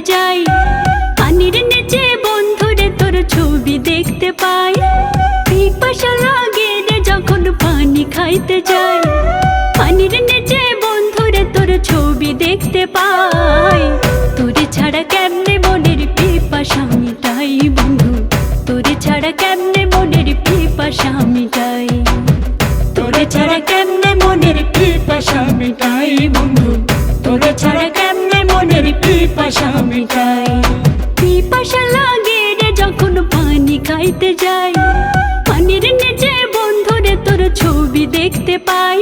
যাই। পানির নিচে বন্ধুরে তোর ছবি দেখতে পাই। পিপাসা লাগে রে যখন পানি খাইতে যাই। পানির নিচে বন্ধুরে তোর ছবি দেখতে পাই। তোরে ছাড়া কেমনে মনের পিপাসা মিটাই বন্ধু? তোরে ছাড়া কেমনে মনের পিপাসা মিটাই? তোরে ছাড়া কেমনে মনের পিপাসা মিটাই বন্ধু? তোরে ছাড়া ছবি দেখতে পাই।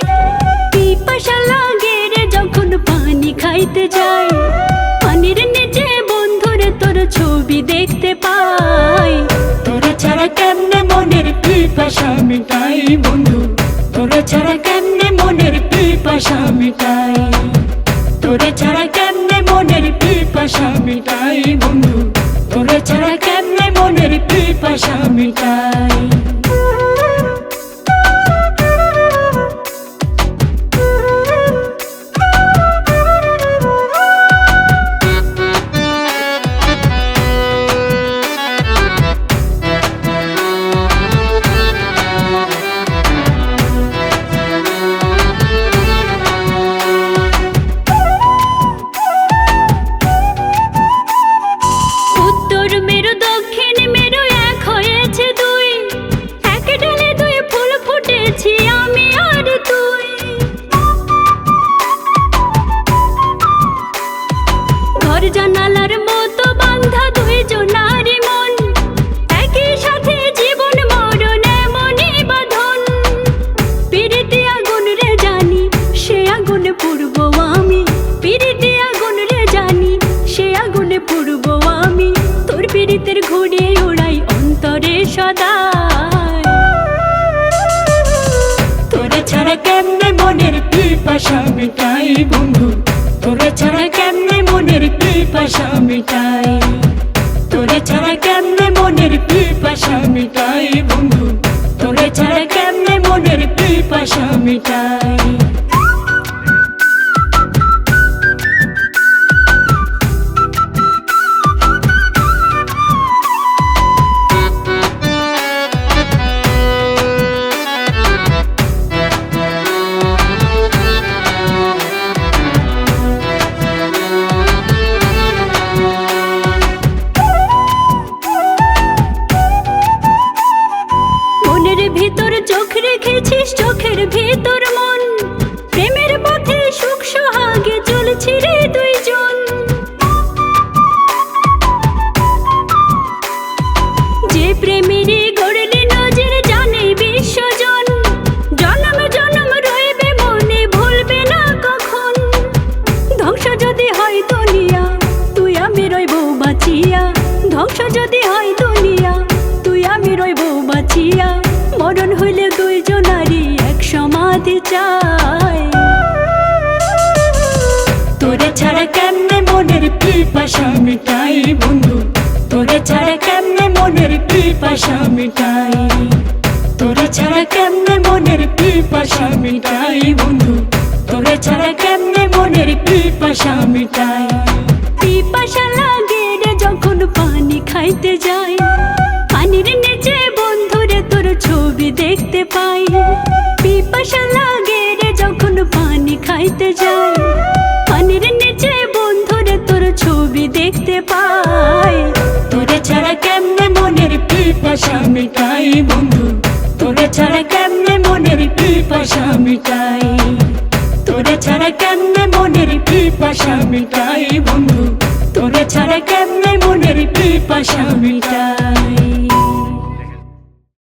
পিপাসা লাগে রে যখন পানি খাইতে যাই। পানির নিচে বন্ধুরে তোর ছবি দেখতে পাই। তোরে ছাড়া কেমনে মনের পিপাসা মিটাই বন্ধু? তোরে ছাড়া কেমনে মনের পিপাসা মিটাই? তোরে ছাড়া কেমনে মনের পিপাসা মিটাই বন্ধু? তোরে ছাড়া কেমনে মনের পিপাসা মিটাই? দক্ষিণ সদা তোরে ছাড়া কেমনে মনের পিপাসা মিটাই বন্ধু? তোরে ছাড়া কেমনে মনের পিপাসা মিটাই? তোরে ছাড়া কেমনে মনের পিপাসা মিটাই বন্ধু? তোরে ছাড়া কেমনে মনের পিপাসা মিটাই? বাঁচিয়া মরণ হইলে দুইজনারই এক সমাধি চাই। তোরে ছাড়া কেমনে মনের পিপাসা মিটাই বন্ধু? তোরে ছাড়া কেমনে মনের পিপাসা মিটাই? তোরে ছাড়া কেমনে মনের পিপাসা মিটাই বন্ধু? তোরে ছাড়া কেমনে মনের পিপাসা মিটাই? পিপাসা পিপাসা মিটাই বন্ধু। তোরে ছাড়া কেমনে মনের পিপাসা মিটাই? তোরে ছাড়া কেমনে মনের পিপাসা মিটাই বন্ধু? তোরে ছাড়া কেমনে মনের পিপাসা মিটাই?